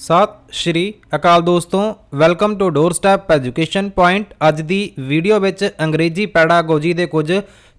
ਸਤਿ ਸ਼੍ਰੀ ਅਕਾਲ ਦੋਸਤੋ welcome to door step education point ਅੱਜ ਦੀ ਵੀਡੀਓ ਵਿੱਚ ਅੰਗਰੇਜ਼ੀ ਪੈਡਾਗੋਜੀ ਦੇ ਕੁਝ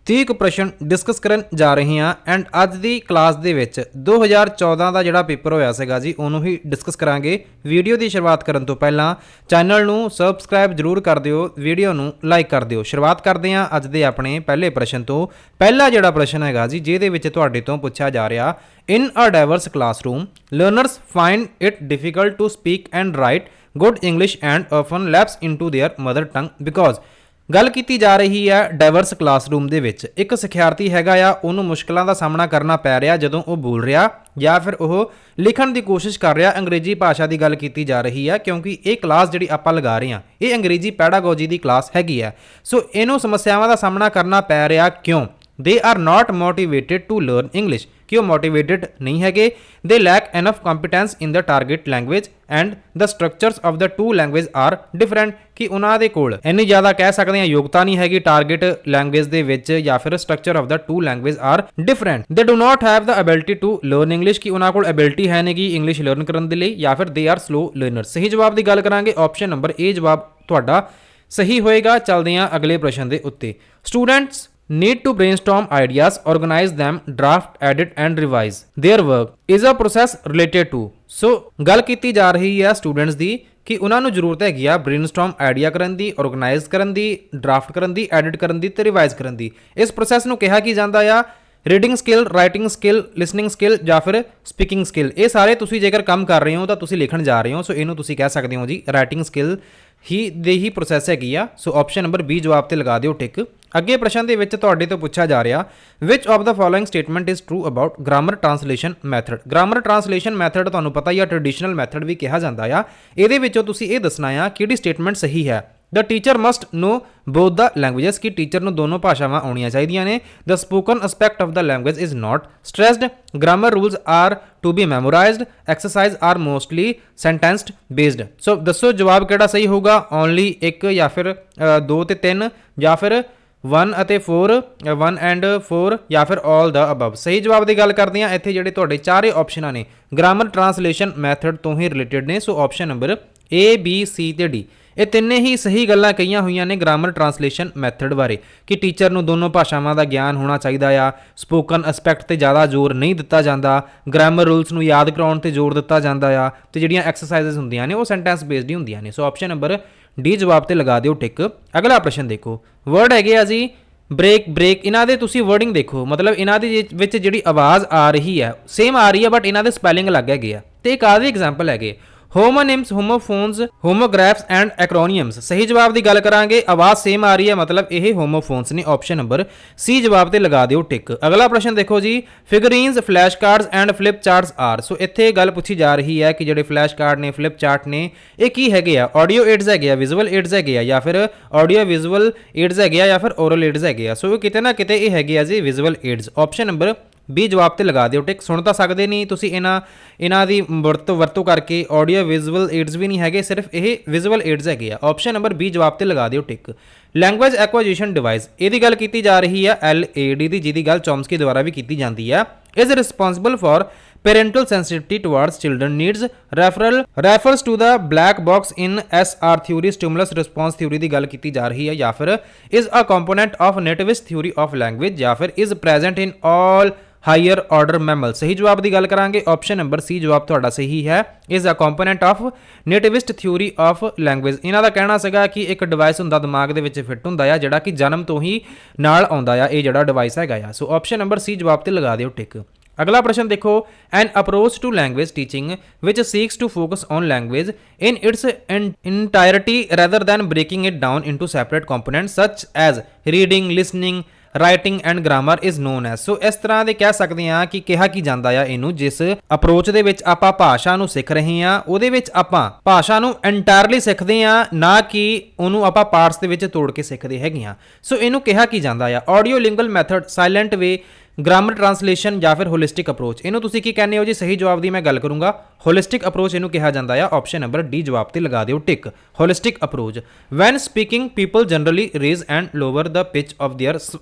30 ਕੁ ਪ੍ਰਸ਼ਨ ਡਿਸਕਸ ਕਰਨ ਜਾ ਰਹੇ ਹਾਂ ਐਂਡ ਅੱਜ ਦੀ ਕਲਾਸ ਦੇ ਵਿੱਚ 2014 ਦਾ ਜਿਹੜਾ ਪੇਪਰ ਹੋਇਆ ਸੀਗਾ ਜੀ ਉਹਨੂੰ ਹੀ ਡਿਸਕਸ ਕਰਾਂਗੇ। ਵੀਡੀਓ ਦੀ ਸ਼ੁਰੂਆਤ ਕਰਨ ਤੋਂ ਪਹਿਲਾਂ ਚੈਨਲ ਨੂੰ ਸਬਸਕ੍ਰਾਈਬ ਜਰੂਰ ਕਰ ਦਿਓ ਵੀਡੀਓ ਨੂੰ ਲਾਈਕ ਕਰ ਦਿਓ। ਸ਼ੁਰੂਆਤ ਕਰਦੇ ਹਾਂ ਅੱਜ ਦੇ ਆਪਣੇ ਪਹਿਲੇ ਪ੍ਰਸ਼ਨ ਤੋਂ। ਪਹਿਲਾ ਜਿਹੜਾ ਪ੍ਰਸ਼ਨ ਹੈਗਾ ਜੀ ਜਿਹਦੇ ਵਿੱਚ ਤੁਹਾਡੇ ਤੋਂ ਪੁੱਛਿਆ ਜਾ ਰਿਹਾ In a diverse classroom, learners find it difficult to speak and write good English and often lapse into their mother tongue because ਗੱਲ ਕੀਤੀ ਜਾ ਰਹੀ ਹੈ ਡਾਈਵਰਸ ਕਲਾਸਰੂਮ ਦੇ ਵਿੱਚ। ਇੱਕ ਸਿਖਿਆਰਥੀ ਹੈਗਾ ਆ, ਉਹਨੂੰ ਮੁਸ਼ਕਲਾਂ ਦਾ ਸਾਹਮਣਾ ਕਰਨਾ ਪੈ ਰਿਹਾ ਜਦੋਂ ਉਹ ਬੋਲ ਰਿਹਾ ਜਾਂ ਫਿਰ ਉਹ ਲਿਖਣ ਦੀ ਕੋਸ਼ਿਸ਼ ਕਰ ਰਿਹਾ। ਅੰਗਰੇਜ਼ੀ ਭਾਸ਼ਾ ਦੀ ਗੱਲ ਕੀਤੀ ਜਾ ਰਹੀ ਹੈ ਕਿਉਂਕਿ ਇਹ ਕਲਾਸ ਜਿਹੜੀ ਆਪਾਂ ਲਗਾ ਰਹੇ ਹਾਂ ਇਹ ਅੰਗਰੇਜ਼ੀ ਪੈਡਾਗੋਜੀ ਦੀ ਕਲਾਸ ਹੈਗੀ ਹੈ ਸੋ ਇਹਨੂੰ ਸਮੱਸਿਆਵਾਂ ਦਾ ਸਾਹਮਣਾ ਕਰਨਾ ਪੈ ਰਿਹਾ ਕਿਉਂ? They are not motivated to learn English ਕਿ ਉਹ ਮੋਟੀਵੇਟਿਡ ਨਹੀਂ ਹੈਗੇ? They lack enough competence in the target language and the structures of the two language are different ਕਿ ਉਹਨਾਂ ਦੇ ਕੋਲ ਇੰਨੀ ਜ਼ਿਆਦਾ ਕਹਿ ਸਕਦੇ ਹਾਂ ਯੋਗਤਾ ਨਹੀਂ ਹੈਗੀ ਟਾਰਗੇਟ ਲੈਂਗੁਏਜ ਦੇ ਵਿੱਚ ਜਾਂ ਫਿਰ structure of the two language are different they do not have the ability to learn English ਕਿ ਉਹਨਾਂ ਕੋਲ ਐਬਿਲਿਟੀ ਹੈ ਨਹੀਂਗੀ ਇੰਗਲਿਸ਼ ਲਰਨ ਕਰਨ ਦੇ ਲਈ? ਜਾਂ ਫਿਰ ਦੇ ਆਰ ਸਲੋ ਲਰਨਰ ਸਹੀ ਜਵਾਬ ਦੀ ਗੱਲ ਕਰਾਂਗੇ। ਆਪਸ਼ਨ ਨੰਬਰ ਏ ਜਵਾਬ ਤੁਹਾਡਾ ਸਹੀ ਹੋਏਗਾ। ਚੱਲਦੇ ਹਾਂ ਅਗਲੇ ਪ੍ਰਸ਼ਨ ਦੇ ਉੱਤੇ। Students need to brainstorm ideas, organize them, draft, edit, and revise. Their work is a process related to. So ਗੱਲ ਕੀਤੀ ਜਾ ਰਹੀ ਹੈ ਸਟੂਡੈਂਟਸ ਦੀ ਕਿ ਉਹਨਾਂ ਨੂੰ ਜ਼ਰੂਰਤ ਹੈਗੀ ਆ ਬ੍ਰੇਨਸਟਾਰਮ ਆਈਡੀਆ ਕਰਨ ਦੀ ਆਰਗੇਨਾਈਜ਼ ਕਰਨ ਦੀ ਡਰਾਫਟ ਕਰਨ ਦੀ ਐਡਿਟ ਕਰਨ ਦੀ ਤੇ ਰਿਵਾਈਜ਼ ਕਰਨ ਦੀ। ਇਸ ਪ੍ਰੋਸੈਸ ਨੂੰ ਕਿਹਾ ਕੀ ਜਾਂਦਾ ਆ? Reading skill writing skill listening skill ਜਾਂ ਫਿਰ ਸਪੀਕਿੰਗ ਸਕਿੱਲ ਇਹ ਸਾਰੇ ਤੁਸੀਂ ਜੇਕਰ ਕੰਮ ਕਰ ਰਹੇ ਹੋ ਤਾਂ ਤੁਸੀਂ ਲਿਖਣ ਜਾ ਰਹੇ ਹੋ, ਸੋ ਇਹਨੂੰ ਤੁਸੀਂ ਕਹਿ ਸਕਦੇ ਹੋ ਜੀ ਰਾਈਟਿੰਗ ਸਕਿੱਲ ਹੀ ਦੇ ਹੀ ਪ੍ਰੋਸੈਸ ਹੈਗੀ ਆ। ਸੋ ਆਪਸ਼ਨ ਨੰਬਰ B ਜਵਾਬ ਤੇ ਲਗਾ ਦਿਓ ਟਿਕ ਅੱਗੇ ਪ੍ਰਸ਼ਨ ਦੇ ਵਿੱਚ ਤੁਹਾਡੇ ਤੋਂ ਪੁੱਛਿਆ ਜਾ ਰਿਹਾ, which of the following statement is true about grammar translation method grammar translation method ਤੁਹਾਨੂੰ ਪਤਾ ਹੀ ਆ ਟ੍ਰੈਡੀਸ਼ਨਲ ਮੈਥਡ ਵੀ ਕਿਹਾ ਜਾਂਦਾ ਆ। ਇਹਦੇ ਵਿੱਚੋਂ ਤੁਸੀਂ ਇਹ ਦੱਸਣਾ ਆ, ਕਿਹੜੀ ਸਟੇਟਮੈਂਟ ਸਹੀ ਹੈ? The teacher must know both the languages ਕਿ ਟੀਚਰ ਨੂੰ ਦੋਨੋਂ ਭਾਸ਼ਾਵਾਂ ਆਉਣੀਆਂ ਚਾਹੀਦੀਆਂ ਨੇ the spoken aspect of the language is not stressed grammar rules are to be memorised exercises are mostly sentenced based so ਦੱਸੋ ਜਵਾਬ ਕਿਹੜਾ ਸਹੀ ਹੋਊਗਾ ਓਨਲੀ 1 ਜਾਂ ਫਿਰ 2 ਤੇ 3 ਜਾਂ ਫਿਰ 1 ਅਤੇ 4 1 ਐਂਡ 4 ਜਾਂ ਫਿਰ 올 ਦਾ ਅਬਵ ਸਹੀ ਜਵਾਬ ਦੀ ਗੱਲ ਕਰਦੇ ਆ ਇੱਥੇ ਜਿਹੜੇ ਤੁਹਾਡੇ ਚਾਰੇ ਆਪਸ਼ਨਾਂ ਨੇ ਗ੍ਰਾਮਰ ਟ੍ਰਾਂਸਲੇਸ਼ਨ ਮੈਥਡ ਤੋਂ ਹੀ ਰਿਲੇਟਡ ਨੇ so option number A B C ਤੇ D ਇਹ ਤਿੰਨੇ ਹੀ ਸਹੀ ਗੱਲਾਂ ਕਹੀਆਂ ਹੋਈਆਂ ਨੇ ਗ੍ਰਾਮਰ ਟ੍ਰਾਂਸਲੇਸ਼ਨ ਮੈਥਡ ਬਾਰੇ ਕਿ ਟੀਚਰ ਨੂੰ ਦੋਨੋਂ ਭਾਸ਼ਾਵਾਂ ਦਾ ਗਿਆਨ ਹੋਣਾ ਚਾਹੀਦਾ ਆ। ਸਪੋਕਨ ਐਸਪੈਕਟ ਤੇ ਜ਼ਿਆਦਾ ਜ਼ੋਰ ਨਹੀਂ ਦਿੱਤਾ ਜਾਂਦਾ। ਗ੍ਰਾਮਰ ਰੂਲਸ ਨੂੰ ਯਾਦ ਕਰਾਉਣ ਤੇ ਜ਼ੋਰ ਦਿੱਤਾ ਜਾਂਦਾ ਆ ਤੇ ਜਿਹੜੀਆਂ ਐਕਸਰਸਾਈਜ਼ਸ ਹੁੰਦੀਆਂ ਨੇ ਉਹ ਸੈਂਟੈਂਸ ਬੇਸਡ ਹੀ ਹੁੰਦੀਆਂ ਨੇ। ਸੋ ਆਪਸ਼ਨ ਨੰਬਰ ਡੀ ਜਵਾਬ ਤੇ ਲਗਾ ਦਿਓ ਟਿਕ ਅਗਲਾ ਪ੍ਰਸ਼ਨ ਦੇਖੋ। ਵਰਡ ਹੈਗੇ ਆ ਜੀ ਬ੍ਰੇਕ ਬ੍ਰੇਕ ਇਹਨਾਂ ਦੇ ਤੁਸੀਂ ਵਰਡਿੰਗ ਦੇਖੋ। ਮਤਲਬ ਇਹਨਾਂ ਦੇ ਵਿੱਚ ਜਿਹੜੀ ਆਵਾਜ਼ ਆ ਰਹੀ ਹੈ ਸੇਮ ਆ ਰਹੀ ਹੈ ਬਟ ਇਹਨਾਂ ਦੇ ਸਪੈਲਿੰਗ ਅਲੱਗ ਹੈਗੇ ਆ। ਤੇ ਇੱਕ ਆਦਿ ਐਗਜ਼ਾਮਪਲ ਹੈਗੇ। ਹੋਮੋਨਿਮਸ ਹੋਮੋਫੋਨਸ ਹੋਮੋਗ੍ਰਾਫਸ ਐਂਡ ਐਕਰੋਨੀਅਮਸ ਸਹੀ ਜਵਾਬ ਦੀ ਗੱਲ ਕਰਾਂਗੇ। ਆਵਾਜ਼ ਸੇਮ ਆ ਰਹੀ ਹੈ, ਮਤਲਬ ਇਹ ਹੋਮੋਫੋਨਸ ਨੇ ਆਪਸ਼ਨ ਨੰਬਰ ਸੀ ਜਵਾਬ ਤੇ ਲਗਾ ਦਿਓ ਟਿਕ ਅਗਲਾ ਪ੍ਰਸ਼ਨ ਦੇਖੋ ਜੀ। Figurines flash cards and flip charts are so ਇੱਥੇ ਗੱਲ ਪੁੱਛੀ ਜਾ ਰਹੀ ਹੈ ਕਿ ਜਿਹੜੇ ਫਲੈਸ਼ ਕਾਰਡ ਨੇ ਫਲਿਪ ਚਾਰਟ ਨੇ, ਇਹ ਕੀ ਹੈਗੇ ਆ? ਆਡੀਓ ਏਡਸ ਹੈਗੇ ਆ ਵਿਜ਼ੂਅਲ ਏਡਸ ਹੈਗੇ ਆ ਜਾਂ ਫਿਰ ਆਡੀਓ ਵਿਜ਼ੂਅਲ ਏਡਸ ਹੈਗੇ ਆ ਜਾਂ ਫਿਰ ਓਰਲ ਏਡਸ ਹੈਗੇ ਆ? ਸੋ ਕਿਤੇ ਨਾ ਕਿਤੇ ਇਹ ਹੈਗੇ ਆ ਜੀ visual aids option number B ਜਵਾਬ ਤੇ ਲਗਾ ਦਿਓ, ਟਿਕ? ਸੁਣ ਤਾਂ ਸਕਦੇ ਨਹੀਂ ਤੁਸੀਂ ਇਹਨਾਂ ਇਹਨਾਂ ਦੀ ਵਰਤੋਂ ਵਰਤੋਂ ਕਰਕੇ ਆਡੀਓ ਵਿਜ਼ੂਅਲ ਏਡਸ ਵੀ ਨਹੀਂ ਹੈਗੇ, ਸਿਰਫ ਇਹ ਵਿਜ਼ੂਅਲ ਏਡਸ ਹੈਗੇ ਆ। ਆਪਸ਼ਨ ਨੰਬਰ ਬੀ ਜਵਾਬ ਤੇ ਲਗਾ ਦਿਓ, ਟਿਕ? ਲੈਂਗੁਏਜ ਐਕੁਆਜੀਸ਼ਨ ਡਿਵਾਈਸ ਇਹਦੀ ਗੱਲ ਕੀਤੀ ਜਾ ਰਹੀ ਹੈ ਐਲ ਏ ਡੀ ਦੀ, ਜਿਹਦੀ ਗੱਲ ਚੌਮਸਕੀ ਦੁਆਰਾ ਵੀ ਕੀਤੀ ਜਾਂਦੀ ਹੈ is responsible for parental sensitivity towards children needs referral, refers to the black box in SR theory, stimulus response theory ਦੀ ਗੱਲ ਕੀਤੀ ਜਾ ਰਹੀ ਹੈ ਜਾਂ ਫਿਰ is a component of nativist theory of language, ਜਾਂ ਫਿਰ is present in all higher order mammal ਸਹੀ ਜਵਾਬ ਦੀ ਗੱਲ ਕਰਾਂਗੇ। ਆਪਸ਼ਨ ਨੰਬਰ ਸੀ ਜਵਾਬ ਤੁਹਾਡਾ ਸਹੀ ਹੈ। Is a component of nativist theory of language ਇਹਨਾਂ ਦਾ ਕਹਿਣਾ ਸੀਗਾ ਕਿ ਇੱਕ ਡਿਵਾਈਸ ਹੁੰਦਾ, ਦਿਮਾਗ ਦੇ ਵਿੱਚ ਫਿੱਟ ਹੁੰਦਾ ਆ, ਜਿਹੜਾ ਕਿ ਜਨਮ ਤੋਂ ਹੀ ਨਾਲ ਆਉਂਦਾ ਆ। ਇਹ ਜਿਹੜਾ ਡਿਵਾਈਸ ਹੈਗਾ ਆ। ਸੋ ਆਪਸ਼ਨ ਨੰਬਰ ਸੀ ਜਵਾਬ ਤੇ ਲਗਾ ਦਿਓ ਟਿਕ ਅਗਲਾ ਪ੍ਰਸ਼ਨ ਦੇਖੋ। An approach to language teaching which seeks to focus on language in its entirety rather than breaking it down into separate components such as reading listening writing and grammar is known as so ਇਸ ਤਰ੍ਹਾਂ ਦੇ ਕਹਿ ਸਕਦੇ ਹਾਂ ਕਿ ਕਿਹਾ ਕੀ ਜਾਂਦਾ ਆ ਇਹਨੂੰ, ਜਿਸ ਅਪਰੋਚ ਦੇ ਵਿੱਚ ਆਪਾਂ ਭਾਸ਼ਾ ਨੂੰ ਸਿੱਖ ਰਹੇ ਹਾਂ, ਉਹਦੇ ਵਿੱਚ ਆਪਾਂ ਭਾਸ਼ਾ ਨੂੰ ਐਂਟਾਇਰਲੀ ਸਿੱਖਦੇ ਹਾਂ, ਨਾ ਕਿ ਉਹਨੂੰ ਆਪਾਂ ਪਾਰਟਸ ਦੇ ਵਿੱਚ ਤੋੜ ਕੇ ਸਿੱਖਦੇ ਹੈਗੇ ਹਾਂ। ਸੋ ਇਹਨੂੰ ਕਿਹਾ ਕੀ ਜਾਂਦਾ ਆ? Audio lingual method silent way grammar translation ਜਾਂ ਫਿਰ ਹੋਲਿਸਟਿਕ ਅਪਰੋਚ ਇਹਨੂੰ ਤੁਸੀਂ ਕੀ ਕਹਿੰਦੇ ਹੋ ਜੀ? ਸਹੀ ਜਵਾਬ ਦੀ ਮੈਂ ਗੱਲ ਕਰੂੰਗਾ। ਹੋਲਿਸਟਿਕ ਅਪਰੋਚ ਇਹਨੂੰ ਕਿਹਾ ਜਾਂਦਾ ਆ। ਆਪਸ਼ਨ ਨੰਬਰ ਡੀ ਜਵਾਬ ਤੇ ਲਗਾ ਦਿਓ tick holistic approach when speaking people generally raise and lower the pitch of their s-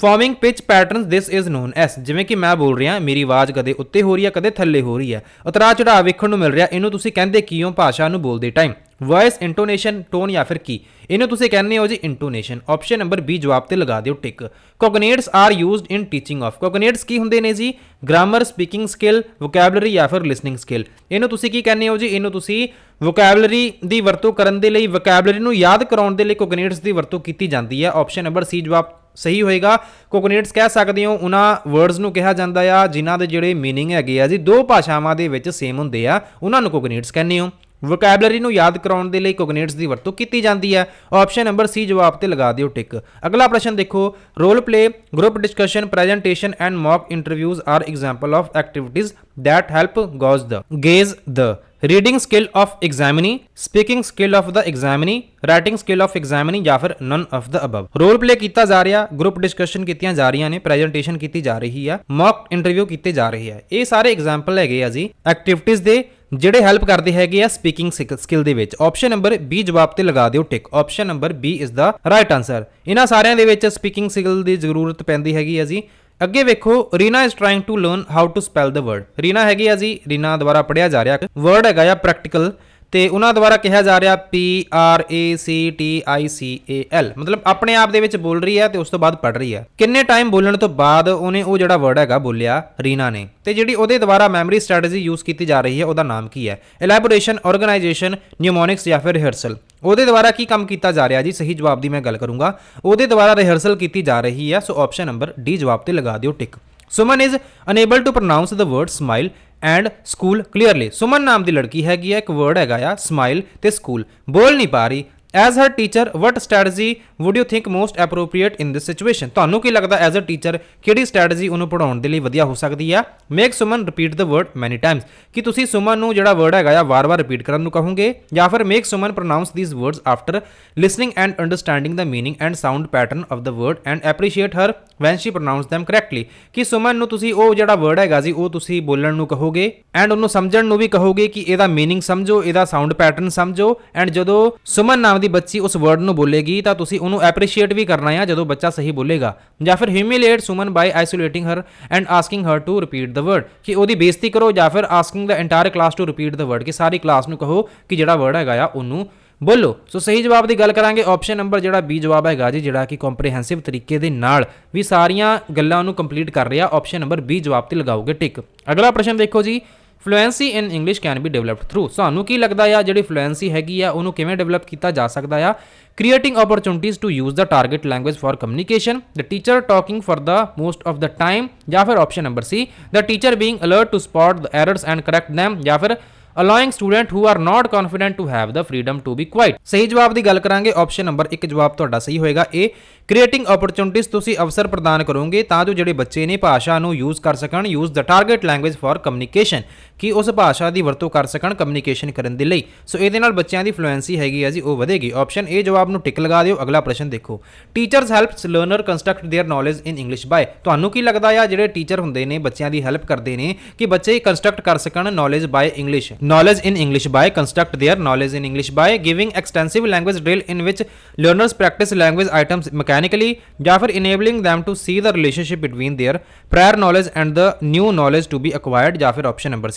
forming pitch patterns this is known as ਜਿਵੇਂ ਕਿ ਮੈਂ ਬੋਲ ਰਿਹਾ, ਮੇਰੀ ਆਵਾਜ਼ ਕਦੇ ਉੱਤੇ ਹੋ ਰਹੀ ਹੈ, ਕਦੇ ਥੱਲੇ ਹੋ ਰਹੀ ਹੈ। ਉਤਰਾਅ ਚੜਾਅ ਵੇਖਣ ਨੂੰ ਮਿਲ ਰਿਹਾ, ਇਹਨੂੰ ਤੁਸੀਂ ਕਹਿੰਦੇ ਕੀ ਹੋ ਭਾਸ਼ਾ ਨੂੰ ਬੋਲਦੇ ਟਾਈਮ ਵੌਇਸ ਇੰਟੋਨੇਸ਼ਨ ਟੋਨ ਜਾਂ ਫਿਰ ਕੀ? ਇਹਨੂੰ ਤੁਸੀਂ ਕਹਿੰਦੇ ਹੋ ਜੀ ਇੰਟੋਨੇਸ਼ਨ ਆਪਸ਼ਨ ਨੰਬਰ ਬੀ ਜਵਾਬ ਤੇ ਲਗਾ ਦਿਓ tick cognates are used in teaching of cognates ਕੀ ਹੁੰਦੇ ਨੇ ਜੀ? ਗ੍ਰਾਮਰ ਸਪੀਕਿੰਗ ਸਕਿੱਲ ਵੋਕੈਬਲਰੀ ਜਾਂ ਫਿਰ ਲਿਸਨਿੰਗ ਸਕਿੱਲ ਇਹਨੂੰ ਤੁਸੀਂ ਕੀ ਕਹਿੰਦੇ ਹੋ ਜੀ? ਇਹਨੂੰ ਤੁਸੀਂ ਵੋਕੈਬਲਰੀ ਦੀ ਵਰਤੋਂ ਕਰਨ ਦੇ ਲਈ ਵੋਕੈਬਲਰੀ ਨੂੰ ਯਾਦ ਕਰਾਉਣ ਦੇ ਲਈ ਕੋਗਨੇਟਸ ਦੀ ਵਰਤੋਂ ਕੀਤੀ ਜਾਂਦੀ ਹੈ। ਆਪਸ਼ਨ ਨੰਬਰ ਸੀ ਜਵਾਬ ਸਹੀ ਹੋਏਗਾ ਕੋਗਨੇਟਸ ਕਹਿ ਸਕਦੇ ਹੋ ਉਹਨਾਂ ਵਰਡਸ ਨੂੰ ਕਿਹਾ ਜਾਂਦਾ ਆ ਜਿਨ੍ਹਾਂ ਦੇ ਜਿਹੜੇ मीनिंग ਹੈਗੇ ਆ ਜੀ ਦੋ ਭਾਸ਼ਾਵਾਂ ਦੇ ਵਿੱਚ ਸੇਮ ਹੁੰਦੇ ਆ ਉਹਨਾਂ ਨੂੰ ਕੋਗਨੇਟਸ ਕਹਿੰਦੇ ਹੋ ਵੋਕੈਬਲਰੀ ਨੂੰ ਯਾਦ ਕਰਾਉਣ ਦੇ ਲਈ ਕੋਗਨੇਟਸ ਦੀ ਵਰਤੋਂ ਕੀਤੀ ਜਾਂਦੀ ਹੈ ਆਪਸ਼ਨ ਨੰਬਰ ਸੀ ਜਵਾਬ ਤੇ ਲਗਾ ਦਿਓ ਟਿਕ ਅਗਲਾ ਪ੍ਰਸ਼ਨ ਦੇਖੋ role play group discussion presentation and mock interviews are example of activities that help gauge the gaze the reading skill of examining speaking skill of the examining writing skill of examining ਜਾਂ ਫਿਰ none of the above role play ਕੀਤਾ ਜਾ ਰਿਹਾ group discussion ਕੀਤੀਆਂ ਜਾ ਰਹੀਆਂ ਨੇ presentation ਕੀਤੀ ਜਾ ਰਹੀ ਆ ਮੌਕ ਇੰਟਰਵਿਊ ਕੀਤੇ ਜਾ ਰਹੇ ਆ। ਇਹ ਸਾਰੇ ਐਗਜ਼ਾਮਪਲ ਹੈਗੇ ਆ ਜੀ ਐਕਟੀਵਿਟੀਜ਼ ਦੇ, ਜਿਹੜੇ ਹੈਲਪ ਕਰਦੇ ਹੈਗੇ ਆ ਸਪੀਕਿੰਗ ਸਕਿੱਲ ਦੇ ਵਿੱਚ। ਆਪਸ਼ਨ ਨੰਬਰ ਬੀ ਜਵਾਬ ਤੇ ਲਗਾ ਦਿਓ tick option number B is the right answer ਇਹਨਾਂ ਸਾਰਿਆਂ ਦੇ ਵਿੱਚ ਸਪੀਕਿੰਗ ਸਕਿੱਲ ਦੀ ਜ਼ਰੂਰਤ ਪੈਂਦੀ ਹੈਗੀ ਆ ਜੀ। ਅੱਗੇ ਵੇਖੋ, Reena is trying to learn how to spell the word Reena ਹੈਗੀ ਆ ਜੀ, ਰੀਨਾ ਦੁਆਰਾ ਪੜਿਆ ਜਾ ਰਿਹਾ। ਵਰਡ ਹੈਗਾ ਆ ਪ੍ਰੈਕਟੀਕਲ ਤੇ ਉਹਨਾਂ ਦੁਆਰਾ ਕਿਹਾ ਜਾ ਰਿਹਾ P R A C T I C A L ਮਤਲਬ ਆਪਣੇ ਆਪ ਦੇ ਵਿੱਚ ਬੋਲ ਰਹੀ ਹੈ ਤੇ ਉਸ ਤੋਂ ਬਾਅਦ ਪੜ ਰਹੀ ਹੈ। ਕਿੰਨੇ ਟਾਈਮ ਬੋਲਣ ਤੋਂ ਬਾਅਦ ਉਹਨੇ ਉਹ ਜਿਹੜਾ ਵਰਡ ਹੈਗਾ ਬੋਲਿਆ ਰੀਨਾ ਨੇ। ਤੇ ਜਿਹੜੀ ਉਹਦੇ ਦੁਆਰਾ ਮੈਮਰੀ ਸਟ੍ਰੈਟਜੀ ਯੂਜ਼ ਕੀਤੀ ਜਾ ਰਹੀ ਹੈ, ਉਹਦਾ ਨਾਮ ਕੀ ਹੈ? ਐਲੈਬੋਰੇਸ਼ਨ ਆਰਗੇਨਾਈਜੇਸ਼ਨ ਨਿਊਮੋਨਿਕਸ ਜਾਂ ਫਿਰ ਰਿਹਰਸਲ ਉਹਦੇ ਦੁਆਰਾ ਕੀ ਕੰਮ ਕੀਤਾ ਜਾ ਰਿਹਾ ਜੀ? ਸਹੀ ਜਵਾਬ ਦੀ ਮੈਂ ਗੱਲ ਕਰੂੰਗਾ। ਉਹਦੇ ਦੁਆਰਾ ਰਿਹਰਸਲ ਕੀਤੀ ਜਾ ਰਹੀ ਹੈ, ਸੋ ਆਪਸ਼ਨ ਨੰਬਰ ਡੀ ਜਵਾਬ ਤੇ ਲਗਾ ਦਿਓ tick Suman is unable to pronounce the word smile and school clearly Suman ਨਾਮ ਦੀ ਲੜਕੀ ਹੈਗੀ ਹੈ ਇੱਕ ਵਰਡ ਹੈਗਾ ਆ ਸਮਾਈਲ ਤੇ ਸਕੂਲ ਬੋਲ ਨਹੀਂ ਪਾ ਰਹੀ as her teacher what strategy would you think most appropriate in this situation ਤੁਹਾਨੂੰ ਕੀ ਲੱਗਦਾ ਐਜ਼ ਅ ਟੀਚਰ ਕਿਹੜੀ ਸਟ੍ਰੈਟਜੀ ਉਹਨੂੰ ਪੜਾਉਣ ਦੇ ਲਈ ਵਧੀਆ ਹੋ ਸਕਦੀ ਆ make Suman repeat the word many times ਕਿ ਤੁਸੀਂ ਸੁਮਨ ਨੂੰ ਜਿਹੜਾ ਵਰਡ ਹੈਗਾ ਆ ਵਾਰ-ਵਾਰ ਰਿਪੀਟ ਕਰਨ ਨੂੰ ਕਹੋਗੇ ਜਾਂ ਫਿਰ make Suman pronounce these words after listening and understanding the meaning and sound pattern of the word and appreciate her when she pronounce them correctly ਕਿ ਸੁਮਨ ਨੂੰ ਤੁਸੀਂ ਉਹ ਜਿਹੜਾ ਵਰਡ ਹੈਗਾ ਜੀ ਉਹ ਤੁਸੀਂ ਬੋਲਣ ਨੂੰ ਕਹੋਗੇ ਐਂਡ ਉਹਨੂੰ ਸਮਝਣ ਨੂੰ ਵੀ ਕਹੋਗੇ ਕਿ ਇਹਦਾ ਮੀਨਿੰਗ ਸਮਝੋ, ਇਹਦਾ ਸਾਊਂਡ ਪੈਟਰਨ ਸਮਝੋ ਐਂਡ ਜਦੋਂ ਸੁਮਨ ਨਾਮ ਦੀ ਬੱਚੀ ਉਸ ਵਰਡ ਨੂੰ ਬੋਲੇਗੀ ਤਾਂ ਤੁਸੀਂ ਉਹਨੂੰ ਐਪਰੀਸ਼ੀਏਟ ਵੀ ਕਰਨਾ ਹੈ ਜਦੋਂ ਬੱਚਾ ਸਹੀ ਬੋਲੇਗਾ ਜਾਂ ਫਿਰ humiliate Suman by isolating her and asking her to repeat the word ਕਿ ਉਹਦੀ ਬੇਇੱਜ਼ਤੀ ਕਰੋ ਜਾਂ ਫਿਰ asking the entire class to repeat the word ਕਿ ਸਾਰੀ ਕਲਾਸ ਨੂੰ ਕਹੋ ਕਿ ਜਿਹੜਾ ਵਰਡ ਹੈਗਾ ਆ, ਉਹਨੂੰ ਬੋਲੋ। ਸੋ ਸਹੀ ਜਵਾਬ ਦੀ ਗੱਲ ਕਰਾਂਗੇ। ਆਪਸ਼ਨ ਨੰਬਰ ਜਿਹੜਾ ਬੀ ਜਵਾਬ ਹੈਗਾ ਜੀ, ਜਿਹੜਾ ਕਿ ਕੰਪਰੀਹੈਂਸਿਵ ਤਰੀਕੇ ਦੇ ਨਾਲ ਵੀ ਸਾਰੀਆਂ ਗੱਲਾਂ ਨੂੰ ਕੰਪਲੀਟ ਕਰ ਰਿਹਾ ਆਪਸ਼ਨ ਨੰਬਰ ਬੀ ਜਵਾਬ ਤੇ ਲਗਾਓਗੇ ਟਿਕ ਅਗਲਾ ਪ੍ਰਸ਼ਨ ਦੇਖੋ ਜੀ। Fluency in English can be developed through ਸਾਨੂੰ ਕੀ ਲੱਗਦਾ ਆ, ਜਿਹੜੀ ਫਲੂਐਂਸੀ ਹੈਗੀ ਆ, ਉਹਨੂੰ ਕਿਵੇਂ ਡਿਵੈਲਪ ਕੀਤਾ ਜਾ ਸਕਦਾ ਆ? Creating opportunities to use the target language for communication the teacher talking for the most of the time ਜਾਂ ਫਿਰ option number C the teacher being alert to spot the errors and correct them, ਜਾਂ ਫਿਰ allowing student who are not confident to have the freedom to be quiet. ਸਹੀ ਜਵਾਬ ਦੀ ਗੱਲ ਕਰਾਂਗੇ option number 1 ਜਵਾਬ ਤੁਹਾਡਾ ਸਹੀ ਹੋਏਗਾ ਇਹ ਕ੍ਰੀਏਟਿੰਗ ਓਪਰਚੁਨਿਟੀਜ਼ ਤੁਸੀਂ ਅਵਸਰ ਪ੍ਰਦਾਨ ਕਰੋਗੇ ਤਾਂ ਜੋ ਜਿਹੜੇ ਬੱਚੇ ਨੇ ਭਾਸ਼ਾ ਨੂੰ ਯੂਜ਼ ਕਰ ਸਕਣ use the target language for communication ਕਿ ਉਸ ਭਾਸ਼ਾ ਦੀ ਵਰਤੋਂ ਕਰ ਸਕਣ ਕਮਿਊਨੀਕੇਸ਼ਨ ਕਰਨ ਦੇ ਲਈ ਸੋ ਇਹਦੇ ਨਾਲ ਬੱਚਿਆਂ ਦੀ ਫਲੂਐਂਸੀ ਹੈਗੀ ਆ ਜੀ ਉਹ ਵਧੇਗੀ ਆਪਸ਼ਨ ਏ ਜਵਾਬ ਨੂੰ ਟਿਕ ਲਗਾ ਦਿਓ ਅਗਲਾ ਪ੍ਰਸ਼ਨ ਦੇਖੋ teachers helps learner construct their knowledge in English by ਤੁਹਾਨੂੰ ਕੀ ਲੱਗਦਾ ਆ ਜਿਹੜੇ ਟੀਚਰ ਹੁੰਦੇ ਨੇ ਬੱਚਿਆਂ ਦੀ ਹੈਲਪ ਕਰਦੇ ਨੇ ਕਿ ਬੱਚੇ ਕੰਸਟਰਕਟ ਕਰ ਸਕਣ knowledge by English knowledge in English by construct their knowledge in English by giving extensive language drill in which learners practice language items mechanically ਜਾਂ ਫਿਰ enabling them to see the relationship between their prior knowledge and the new knowledge to be acquired ਜਾਂ ਫਿਰ option number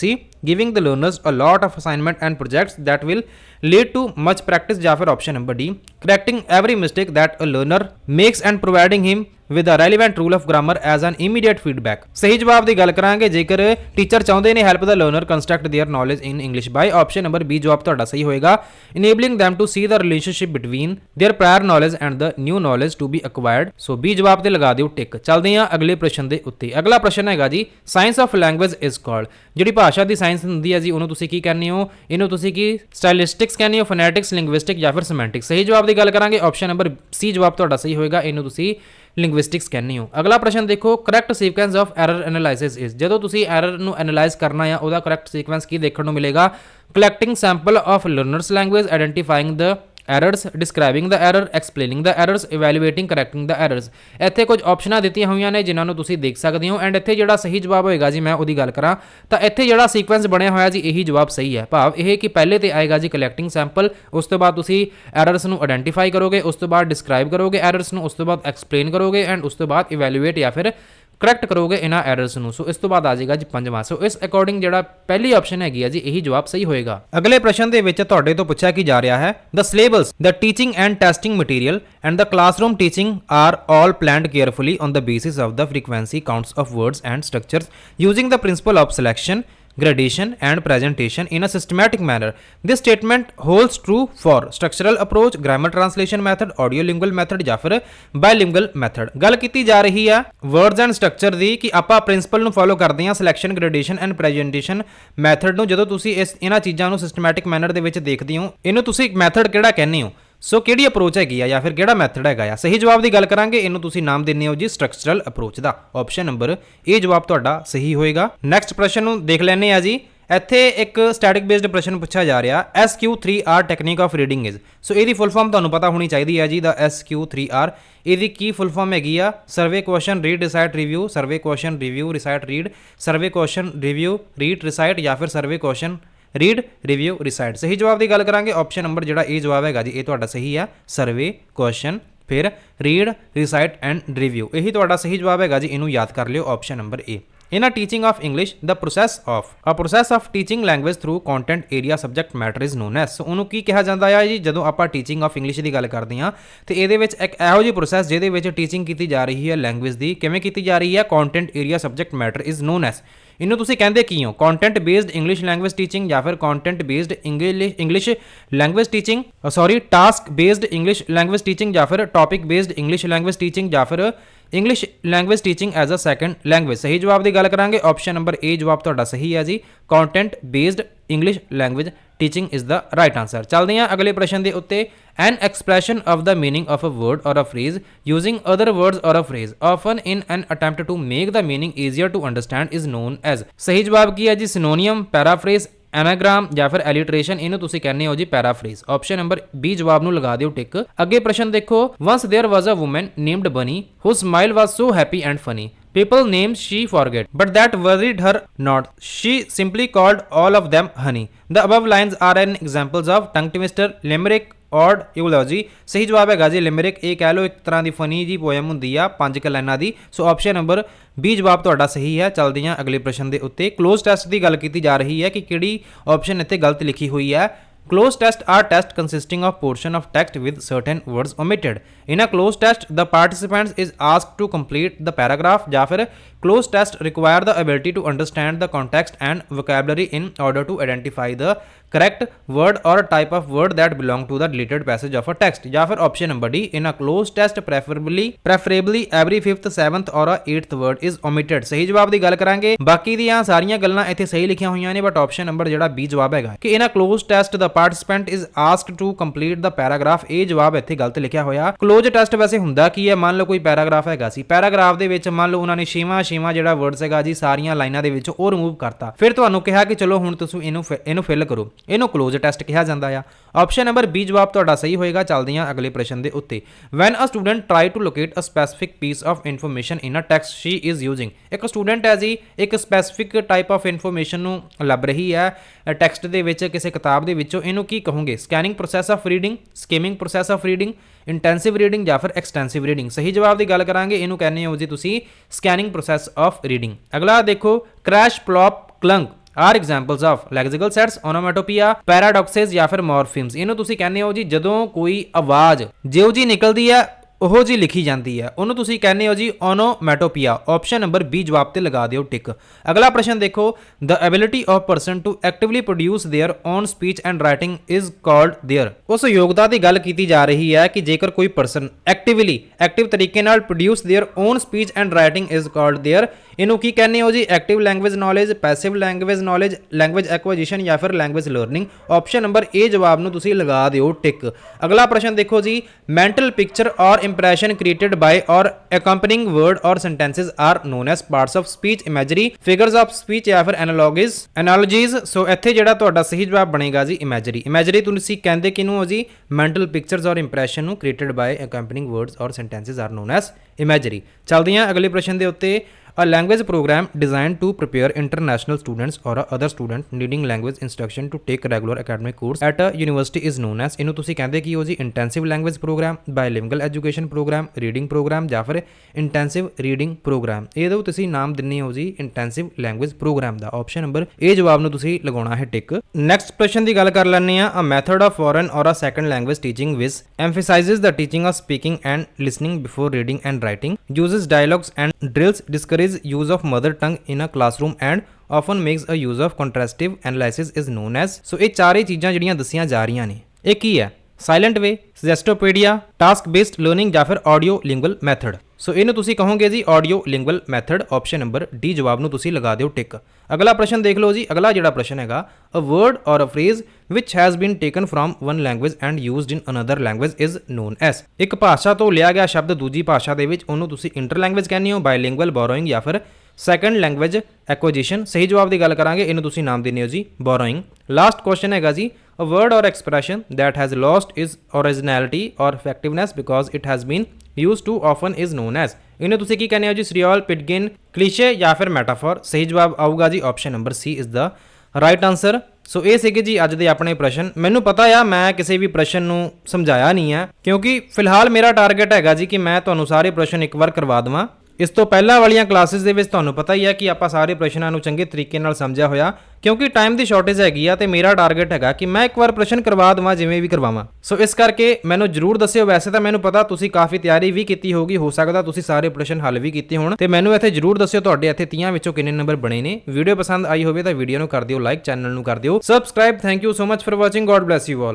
giving the learners a lot of assignment and projects that will lead to much practice. Jaffer option number D. Correcting every mistake that a learner makes and providing him with a relevant rule of grammar as an immediate feedback ਸਹੀ ਜਵਾਬ ਦੀ ਗੱਲ ਕਰਾਂਗੇ ਜੇਕਰ teacher ਚਾਹੁੰਦੇ ਨੇ help the learner construct their knowledge in English by option number B ਜਵਾਬ ਤੁਹਾਡਾ ਸਹੀ ਹੋਏਗਾ enabling them to see the relationship between their prior knowledge and the new knowledge to be acquired so B ਜਵਾਬ ਤੇ ਲਗਾ ਦਿਓ ਟਿਕ ਚੱਲਦੇ ਹਾਂ ਅਗਲੇ ਪ੍ਰਸ਼ਨ ਦੇ ਉੱਤੇ ਅਗਲਾ ਪ੍ਰਸ਼ਨ ਹੈਗਾ ਜੀ science of language is called ਜਿਹੜੀ ਭਾਸ਼ਾ ਦੀ ਸਾਇੰਸ ਹੁੰਦੀ ਹੈ ਜੀ ਉਹਨੂੰ ਤੁਸੀਂ ਕੀ ਕਹਿੰਦੇ ਹੋ ਇਹਨੂੰ ਤੁਸੀਂ ਕੀ ਸਟਾਈਲਿਸਟਿਕਸ ਕਹਿੰਦੇ ਹੋ ਫੋਨੈਟਿਕਸ ਲਿੰਗੁਇਸਟਿਕ ਜਾਂ ਫਿਰ ਸਿਮੈਂਟਿਕਸ ਸਹੀ ਜਵਾਬ ਦੀ ਗੱਲ ਕਰਾਂਗੇ ਆਪਸ਼ਨ ਨੰਬਰ ਸੀ ਜਵਾਬ ਤੁਹਾਡਾ ਸਹੀ ਹੋਏਗਾ ਇਹਨੂੰ ਤੁਸੀਂ ਲਿੰਗੁਇਸਟਿਕਸ ਕਹਿੰਦੇ ਹੋ। ਅਗਲਾ ਪ੍ਰਸ਼ਨ ਦੇਖੋ correct sequence of error analysis is ਜਦੋਂ ਤੁਸੀਂ ਐਰਰ ਨੂੰ ਐਨਾਲਾਈਜ਼ ਕਰਨਾ ਆ ਉਹਦਾ ਕਰੈਕਟ ਸੀਕੁਐਂਸ ਕੀ ਦੇਖਣ ਨੂੰ ਮਿਲੇਗਾ? Collecting sample of learners language identifying the errors describing the error explaining the errors evaluating correcting the errors. ਇੱਥੇ ਕੁਝ ਆਪਸ਼ਨਾਂ ਦਿੱਤੀਆਂ ਹੋਈਆਂ ਨੇ ਜਿਨ੍ਹਾਂ ਨੂੰ ਤੁਸੀਂ ਦੇਖ ਸਕਦੇ ਹੋ। ਐਂਡ ਇੱਥੇ ਜਿਹੜਾ ਸਹੀ ਜਵਾਬ ਹੋਏਗਾ ਜੀ, ਮੈਂ ਉਹਦੀ ਗੱਲ ਕਰਾਂ। ਤਾਂ ਇੱਥੇ ਜਿਹੜਾ ਸੀਕੁਐਂਸ ਬਣਿਆ ਹੋਇਆ ਜੀ, ਇਹੀ ਜਵਾਬ ਸਹੀ ਹੈ। ਭਾਵ ਇਹ ਕਿ ਪਹਿਲੇ ਤੇ ਆਏਗਾ ਜੀ ਕਲੈਕਟਿੰਗ ਸੈਂਪਲ ਉਸ ਤੋਂ ਬਾਅਦ ਤੁਸੀਂ ਐਰਰਸ ਨੂੰ ਆਇਡੈਂਟੀਫਾਈ ਕਰੋਗੇ, ਉਸ ਤੋਂ ਬਾਅਦ ਡਿਸਕ੍ਰਾਈਬ ਕਰੋਗੇ ਐਰਰਸ ਨੂੰ, ਉਸ ਤੋਂ ਬਾਅਦ ਐਕਸਪਲੇਨ ਕਰੋਗੇ ਐਂਡ ਉਸ ਤੋਂ ਬਾਅਦ ਇਵੈਲੂਏਟ ਜਾਂ ਫਿਰ ਕਰੈਕਟ ਕਰੋਗੇ ਇਹਨਾਂ ਐਰਰਸ ਨੂੰ। ਸੋ ਇਸ ਤੋਂ ਬਾਅਦ ਆ ਜਾਏਗਾ ਜੀ ਪੰਜਵਾਂ। ਸੋ ਇਸ ਅਕੋਰਡਿੰਗ ਜਿਹੜਾ ਪਹਿਲੀ ਆਪਸ਼ਨ ਹੈਗੀ ਆ ਜੀ, ਇਹੀ ਜਵਾਬ ਸਹੀ ਹੋਏਗਾ। ਅਗਲੇ ਪ੍ਰਸ਼ਨ ਦੇ ਵਿੱਚ ਤੁਹਾਡੇ ਤੋਂ ਪੁੱਛਿਆ ਕੀ ਜਾ ਰਿਹਾ ਹੈ? The syllabus the teaching and testing material and the classroom teaching are all planned carefully on the basis of the frequency, counts of words and structures using the principle of selection gradation and presentation in a systematic manner this statement holds true for structural approach grammar translation method audiolingual method ਜਾਂ ਫਿਰ bilingual method ਗੱਲ ਕੀਤੀ ਜਾ ਰਹੀ ਆ words and structure ਦੀ ਕਿ ਆਪਾਂ principal ਨੂੰ ਫੋਲੋ ਕਰਦੇ ਹਾਂ selection gradation and presentation method ਨੂੰ ਜਦੋਂ ਤੁਸੀਂ ਇਸ ਇਹਨਾਂ ਚੀਜ਼ਾਂ ਨੂੰ systematic manner ਦੇ ਵਿੱਚ ਦੇਖਦੇ ਹੋ ਇਹਨੂੰ ਤੁਸੀਂ ਮੈਥਡ ਕਿਹੜਾ ਕਹਿੰਦੇ ਹੋ ਸੋ ਕਿਹੜੀ ਅਪਰੋਚ ਹੈਗੀ ਆ ਜਾਂ ਫਿਰ ਕਿਹੜਾ ਮੈਥਡ ਹੈਗਾ ਆ? ਸਹੀ ਜਵਾਬ ਦੀ ਗੱਲ ਕਰਾਂਗੇ। ਇਹਨੂੰ ਤੁਸੀਂ ਨਾਮ ਦਿੰਦੇ ਹੋ ਜੀ ਸਟਰਕਚਰਲ ਅਪਰੋਚ ਦਾ। ਆਪਸ਼ਨ ਨੰਬਰ ਇਹ ਜਵਾਬ ਤੁਹਾਡਾ ਸਹੀ ਹੋਏਗਾ। ਨੈਕਸਟ ਪ੍ਰਸ਼ਨ ਨੂੰ ਦੇਖ ਲੈਂਦੇ ਆ ਜੀ। ਇੱਥੇ ਇੱਕ ਸਟੈਟਿਕ ਬੇਸਡ ਪ੍ਰਸ਼ਨ ਪੁੱਛਿਆ ਜਾ ਰਿਹਾ। SQ3R technique of reading is so ਇਹਦੀ ਫੁੱਲ ਫਾਰਮ ਤੁਹਾਨੂੰ ਪਤਾ ਹੋਣੀ ਚਾਹੀਦੀ ਹੈ ਜੀ ਦਾ SQ3R ਇਹਦੀ ਕੀ ਫੁੱਲ ਫਾਰਮ ਹੈਗੀ ਆ? Survey question read recite review survey question review recite read survey question review read recite ਜਾਂ ਫਿਰ survey question read review recite ਸਹੀ ਜਵਾਬ ਦੀ ਗੱਲ ਕਰਾਂਗੇ। ਆਪਸ਼ਨ ਨੰਬਰ ਜਿਹੜਾ ਇਹ ਜਵਾਬ ਹੈਗਾ ਜੀ, ਇਹ ਤੁਹਾਡਾ ਸਹੀ ਆ। ਸਰਵੇ ਕੁਐਸਚਨ ਫਿਰ ਰੀਡ ਰਿਸਾਈਟ ਐਂਡ ਰਿਵਿਊ ਇਹੀ ਤੁਹਾਡਾ ਸਹੀ ਜਵਾਬ ਹੈਗਾ ਜੀ, ਇਹਨੂੰ ਯਾਦ ਕਰ ਲਿਓ। Option number A in a teaching of English the process of a process of teaching language through content area subject matter is known as ਉਹਨੂੰ ਕੀ ਕਿਹਾ ਜਾਂਦਾ ਹੈ ਜੀ? ਜਦੋਂ ਆਪਾਂ ਟੀਚਿੰਗ ਆਫ ਇੰਗਲਿਸ਼ ਦੀ ਗੱਲ ਕਰਦੇ ਹਾਂ, ਤੇ ਇਹਦੇ ਵਿੱਚ ਇੱਕ ਇਹੋ ਜਿਹੀ ਪ੍ਰੋਸੈਸ ਜਿਹਦੇ ਵਿੱਚ ਟੀਚਿੰਗ ਕੀਤੀ ਜਾ ਰਹੀ ਹੈ ਲੈਂਗੁਏਜ ਦੀ। ਕਿਵੇਂ ਕੀਤੀ ਜਾ ਰਹੀ ਹੈ? Content area subject matter is known as ਇਹਨੂੰ ਤੁਸੀਂ ਕਹਿੰਦੇ ਕੀ ਹੋ? Content based English language teaching ਜਾਂ ਫਿਰ content based English English language teaching sorry task based English language teaching ਜਾਂ ਫਿਰ topic based English language teaching ਜਾਂ ਫਿਰ English language teaching as a second language ਸਹੀ ਜਵਾਬ ਦੀ ਗੱਲ ਕਰਾਂਗੇ ਆਪਸ਼ਨ ਨੰਬਰ ਏ ਜਵਾਬ ਤੁਹਾਡਾ ਸਹੀ ਹੈ ਜੀ content based English language teaching is the right answer ਚੱਲਦੇ ਹਾਂ ਅਗਲੇ ਪ੍ਰਸ਼ਨ ਦੇ ਉੱਤੇ an expression of the meaning of a word or a phrase using other words or a phrase. Often in an attempt to make the meaning easier to understand is known as ਸਹੀ ਜਵਾਬ ਕੀ ਹੈ ਜੀ ਸਿਨੋਨੀਅਮ ਪੈਰਾਫਰੇਜ਼ ਐਨਾਗ੍ਰਾਮ ਜਾਂ ਫਿਰ ਐਲਿਟਰੇਸ਼ਨ ਇਹਨੂੰ ਤੁਸੀਂ ਕਹਿੰਦੇ ਹੋ ਜੀ ਪੈਰਾਫਰੇਜ਼ ਆਪਸ਼ਨ ਨੰਬਰ B ਜਵਾਬ ਨੂੰ ਲਗਾ ਦਿਓ ਟਿਕ ਅੱਗੇ ਪ੍ਰਸ਼ਨ ਦੇਖੋ once there was a woman named Bunny whose smile was so happy and funny People named she forget, but that worried her not. She simply called all of them honey. The above lines are an examples of tongue twister, limerick, ਔਡ ਇਉਲੋਜੀ ਸਹੀ ਜਵਾਬ ਹੈਗਾ ਜੀ ਲਿਮਰਿਕ ਇਹ ਕਹਿ ਲਓ ਇੱਕ ਤਰ੍ਹਾਂ ਦੀ funny ਜੀ ਪੋਇਮ ਹੁੰਦੀ ਆ ਪੰਜ ਕ ਲਾਈਨਾਂ ਦੀ ਸੋ ਆਪਸ਼ਨ ਨੰਬਰ B ਜਵਾਬ ਤੁਹਾਡਾ ਸਹੀ ਹੈ ਚੱਲਦੇ ਹਾਂ ਅਗਲੇ ਪ੍ਰਸ਼ਨ ਦੇ ਉੱਤੇ ਕਲੋਜ਼ ਟੈਸਟ ਦੀ ਗੱਲ ਕੀਤੀ ਜਾ ਰਹੀ ਹੈ ਕਿ ਕਿਹੜੀ ਆਪਸ਼ਨ ਇੱਥੇ ਗਲਤ ਲਿਖੀ ਹੋਈ ਹੈ Closed tests are tests consisting of portion of text with certain words omitted. In a closed test, the participants is asked to complete the paragraph ਜਾਂ ਫਿਰ closed test require the ability to understand the context and vocabulary in order to identify the correct word or a type of word that belong to the deleted passage of a text ਜਾਂ ਫਿਰ option number D in a closed test preferably preferably every 5th 7th or 8th word is omitted ਸਹੀ ਜਵਾਬ ਦੀ ਗੱਲ ਕਰਾਂਗੇ ਬਾਕੀ ਦੀਆਂ ਸਾਰੀਆਂ ਗੱਲਾਂ ਇੱਥੇ ਸਹੀ ਲਿਖੀਆਂ ਹੋਈਆਂ ਨੇ ਬਟ ਆਪਸ਼ਨ ਨੰਬਰ ਜਿਹੜਾ B ਜਵਾਬ ਹੈਗਾ ਕਿ in a cloze test the participant is asked to complete the paragraph ਇਹ ਜਵਾਬ ਇੱਥੇ ਗਲਤ ਲਿਖਿਆ ਹੋਇਆ ਕਲੋਜ਼ ਟੈਸਟ ਵੈਸੇ ਹੁੰਦਾ ਕੀ ਹੈ ਮੰਨ ਲਓ ਕੋਈ ਪੈਰਾਗ੍ਰਾਫ ਹੈਗਾ ਸੀ ਪੈਰਾਗ੍ਰਾਫ ਦੇ ਵਿੱਚ ਮੰਨ ਲਓ ਉਹਨਾਂ ਨੇ ਛੇਵਾਂ ਛੇਵਾਂ ਜਿਹੜਾ ਵਰਡ ਹੈਗਾ ਜੀ ਸਾਰੀਆਂ ਲਾਈਨਾਂ ਦੇ ਵਿੱਚ ਉਹ ਰਿਮੂਵ ਕਰਤਾ ਫਿਰ ਤੁਹਾਨੂੰ ਕਿਹਾ ਕਿ ਚਲੋ ਹੁਣ ਤੁਸੀਂ ਇਹਨੂੰ ਇਹਨੂੰ ਫਿਲ ਕਰੋ ਇਹਨੂੰ ਕਲੋਜ਼ ਟੈਸਟ ਕਿਹਾ ਜਾਂਦਾ ਆ। ਆਪਸ਼ਨ ਨੰਬਰ B ਜਵਾਬ ਤੁਹਾਡਾ ਸਹੀ ਹੋਏਗਾ ਚੱਲਦੇ ਹਾਂ ਅਗਲੇ ਪ੍ਰਸ਼ਨ ਦੇ ਉੱਤੇ। When a student try to locate a specific piece of information in a text she is using ਇੱਕ ਸਟੂਡੈਂਟ ਹੈ ਜੀ, ਇੱਕ ਸਪੈਸਿਫਿਕ ਟਾਈਪ ਆਫ ਇਨਫੋਰਮੇਸ਼ਨ ਨੂੰ ਲੱਭ ਰਹੀ ਹੈ ਟੈਕਸਟ ਦੇ ਵਿੱਚ, ਕਿਸੇ ਕਿਤਾਬ ਦੇ ਵਿੱਚੋਂ, ਇਹਨੂੰ ਕੀ ਕਹੋਗੇ? Scanning process of reading skimming process of reading intensive reading ਜਾਂ ਫਿਰ ਐਕਸਟੈਂਸਿਵ ਰੀਡਿੰਗ ਸਹੀ ਜਵਾਬ ਦੀ ਗੱਲ ਕਰਾਂਗੇ, ਇਹਨੂੰ ਕਹਿੰਦੇ ਹੋ ਜੀ ਤੁਸੀਂ ਸਕੈਨਿੰਗ ਪ੍ਰੋਸੈਸ ਆਫ ਰੀਡਿੰਗ ਅਗਲਾ ਦੇਖੋ crash plop clunk are examples of lexical sets onomatopoeia paradoxes ਜਾਂ ਫਿਰ ਮੋਰਫਿਮਸ ਇਹਨੂੰ ਤੁਸੀਂ ਕਹਿੰਦੇ ਹੋ ਜੀ ਜਦੋਂ ਕੋਈ ਆਵਾਜ਼ ਜਿਉ ਜੀ ਨਿਕਲਦੀ ਹੈ ਉਹ ਜੀ ਲਿਖੀ ਜਾਂਦੀ ਹੈ ਉਹਨੂੰ ਤੁਸੀਂ ਕਹਿੰਦੇ ਹੋ ਜੀ ਓਨੋਮੈਟੋਪੀਆ ਆਪਸ਼ਨ ਨੰਬਰ B ਜਵਾਬ ਤੇ ਲਗਾ ਦਿਓ ਟਿਕ ਅਗਲਾ ਪ੍ਰਸ਼ਨ ਦੇਖੋ the ability of person to actively produce their own speech and writing is called their ਉਸ ਯੋਗਤਾ ਦੀ ਗੱਲ ਕੀਤੀ ਜਾ ਰਹੀ ਹੈ ਕਿ ਜੇਕਰ ਕੋਈ ਪਰਸਨ ਐਕਟਿਵਲੀ ਐਕਟਿਵ ਤਰੀਕੇ ਨਾਲ produce their own speech and writing is called their ਇਹਨੂੰ ਕੀ ਕਹਿੰਦੇ ਹੋ ਜੀ active language knowledge passive language knowledge language acquisition ਜਾਂ ਫਿਰ language learning option number A ਜਵਾਬ ਨੂੰ ਤੁਸੀਂ ਲਗਾ ਦਿਓ ਟਿਕ ਅਗਲਾ ਪ੍ਰਸ਼ਨ ਦੇਖੋ ਜੀ mental picture or impression created by or accompanying word or sentences are known as parts of speech imagery figures of speech ਜਾਂ ਫਿਰ ਐਨਾਲੋਗੀਜ਼ ਐਨਾਲੋਜੀਜ਼ ਸੋ ਇੱਥੇ ਜਿਹੜਾ ਤੁਹਾਡਾ ਸਹੀ ਜਵਾਬ ਬਣੇਗਾ ਜੀ ਇਮੇਜਰੀ ਇਮੇਜਰੀ ਤੁਸੀਂ ਕਹਿੰਦੇ ਕਿਨੂੰ ਹੋ ਜੀ ਮੈਂਟਲ ਪਿਕਚਰਸ ਔਰ ਇੰਪ੍ਰੈਸ਼ਨ ਨੂੰ created by accompanying words or sentences are known as imagery ਚਲਦੇ ਹਾਂ ਅਗਲੇ ਪ੍ਰਸ਼ਨ ਦੇ ਉੱਤੇ A language program designed to prepare international students or other student needing language instruction to take regular academic course at a university is known as ਇਹਨੂੰ ਤੁਸੀਂ ਕਹਿੰਦੇ ਕੀ ਹੋ ਜੀ intensive language program bilingual education program reading program ਜਾਂ ਫਿਰ intensive reading programme ਇਹਦੇ ਉੱਤੇ ਤੁਸੀਂ ਨਾਮ ਦਿੰਨੇ ਹੋ ਜੀ ਇੰਟੈਂਸਿਵ ਲੈਂਗੁਏਜ ਪ੍ਰੋਗਰਾਮ ਦਾ ਆਪਸ਼ਨ ਨੰਬਰ ਇਹ ਜਵਾਬ ਨੂੰ ਤੁਸੀਂ ਲਗਾਉਣਾ ਹੈ ਟਿਕ ਨੈਕਸਟ ਕੁਐਸਚਨ ਦੀ ਗੱਲ ਕਰ ਲੈਂਦੇ ਆ ਅ method of foreign or a second language teaching which emphasizes the teaching of speaking and listening before reading and writing uses dialogues and drills discuss discourage use of mother tongue in a classroom and often makes a use of contrastive analysis is known as so ਇਹ ਚਾਰੇ ਚੀਜ਼ਾਂ ਜਿਹੜੀਆਂ ਦੱਸੀਆਂ ਜਾ ਰਹੀਆਂ ਨੇ। ਇਹ ਕੀ ਹੈ? Silent way suggestopedia task based learning ਜਾਂ ਫਿਰ ਆਡੀਓ ਲਿੰਗੁਅਲ ਮੈਥਡ ਸੋ ਇਹਨੂੰ ਤੁਸੀਂ ਕਹੋਗੇ ਜੀ audio lingual method option number D ਜਵਾਬ ਨੂੰ ਤੁਸੀਂ ਲਗਾ ਦਿਓ ਟਿਕ ਅਗਲਾ ਪ੍ਰਸ਼ਨ ਦੇਖ ਲਓ ਜੀ, ਅਗਲਾ ਜਿਹੜਾ ਪ੍ਰਸ਼ਨ ਹੈਗਾ a word or a phrase which has been taken from one language and used in another language is known as ਇੱਕ ਭਾਸ਼ਾ ਤੋਂ ਲਿਆ ਗਿਆ ਸ਼ਬਦ ਦੂਜੀ ਭਾਸ਼ਾ ਦੇ ਵਿੱਚ ਉਹਨੂੰ ਤੁਸੀਂ ਇੰਟਰ ਲੈਂਗੁਏਜ ਕਹਿੰਦੇ ਹੋ ਬਾਇਲਿੰਗੁਅਲ ਬੋਰੋਇੰਗ ਜਾਂ ਫਿਰ ਸੈਕੰਡ ਲੈਂਗੁਏਜ ਐਕੁਜੀਸ਼ਨ ਸਹੀ ਜਵਾਬ ਦੀ ਗੱਲ ਕਰਾਂਗੇ ਇਹਨੂੰ ਤੁਸੀਂ ਨਾਮ ਦਿੰਦੇ ਹੋ ਜੀ ਬੋਰੋਇੰਗ ਲਾਸਟ ਕੁਐਸਚਨ ਹੈਗਾ ਜੀ a word or expression that has lost its originality or effectiveness because it has been used too often is known as ਇਹਨੂੰ ਤੁਸੀਂ ਕੀ ਕਹਿੰਦੇ ਹੋ ਜੀ ਸਰੀਓਲ ਪਿਡਗਿਨ ਕਲੀਸ਼ੇ ਜਾਂ ਫਿਰ ਮੈਟਾਫੋਰ ਸਹੀ ਜਵਾਬ ਆਊਗਾ ਜੀ option number C is the right answer so ਇਹ ਸੀਗੇ ਜੀ ਅੱਜ ਦੇ ਆਪਣੇ ਪ੍ਰਸ਼ਨ। ਮੈਨੂੰ ਪਤਾ ਆ, ਮੈਂ ਕਿਸੇ ਵੀ ਪ੍ਰਸ਼ਨ ਨੂੰ ਸਮਝਾਇਆ ਨਹੀਂ ਆ, ਕਿਉਂਕਿ ਫਿਲਹਾਲ ਮੇਰਾ ਟਾਰਗੇਟ ਹੈਗਾ ਜੀ ਕਿ ਮੈਂ ਤੁਹਾਨੂੰ ਸਾਰੇ ਪ੍ਰਸ਼ਨ ਇੱਕ ਵਾਰ ਕਰਵਾ ਦਵਾਂ। ਇਸ ਤੋਂ ਪਹਿਲਾਂ ਵਾਲੀਆਂ ਕਲਾਸਿਸ ਦੇ ਵਿੱਚ ਤੁਹਾਨੂੰ ਪਤਾ ਹੀ ਹੈ ਕਿ ਆਪਾਂ ਸਾਰੇ ਪ੍ਰਸ਼ਨਾਂ ਨੂੰ ਚੰਗੇ ਤਰੀਕੇ ਨਾਲ ਸਮਝਿਆ ਹੋਇਆ, ਕਿਉਂਕਿ ਟਾਈਮ ਦੀ ਸ਼ਾਰਟੇਜ ਹੈਗੀ ਆ ਤੇ ਮੇਰਾ ਟਾਰਗੇਟ ਹੈਗਾ ਕਿ ਮੈਂ ਇੱਕ ਵਾਰ ਪ੍ਰਸ਼ਨ ਕਰਵਾ ਦਵਾਂ, ਜਿਵੇਂ ਵੀ ਕਰਵਾਵਾਂ। ਸੋ ਇਸ ਕਰਕੇ ਮੈਨੂੰ ਜਰੂਰ ਦੱਸਿਓ, ਵੈਸੇ ਤਾਂ ਮੈਨੂੰ ਪਤਾ ਤੁਸੀਂ ਕਾਫੀ ਤਿਆਰੀ ਵੀ ਕੀਤੀ ਹੋਗੀ ਹੋ ਸਕਦਾ ਤੁਸੀਂ ਸਾਰੇ ਪ੍ਰਸ਼ਨ ਹੱਲ ਵੀ ਕੀਤੇ ਹੋਣ। ਤੇ ਮੈਨੂੰ ਇੱਥੇ ਜਰੂਰ ਦੱਸਿਓ ਤੁਹਾਡੇ ਇੱਥੇ 30 ਵਿੱਚੋਂ ਕਿੰਨੇ ਨੰਬਰ ਬਣੇ ਨੇ। ਵੀਡੀਓ ਪਸੰਦ ਆਈ ਹੋਵੇ ਤਾਂ ਵੀਡੀਓ ਨੂੰ ਕਰ ਦਿਓ ਲਾਈਕ ਚੈਨਲ ਨੂੰ ਕਰ ਦਿਓ। Subscribe thank you so much for watching god bless you all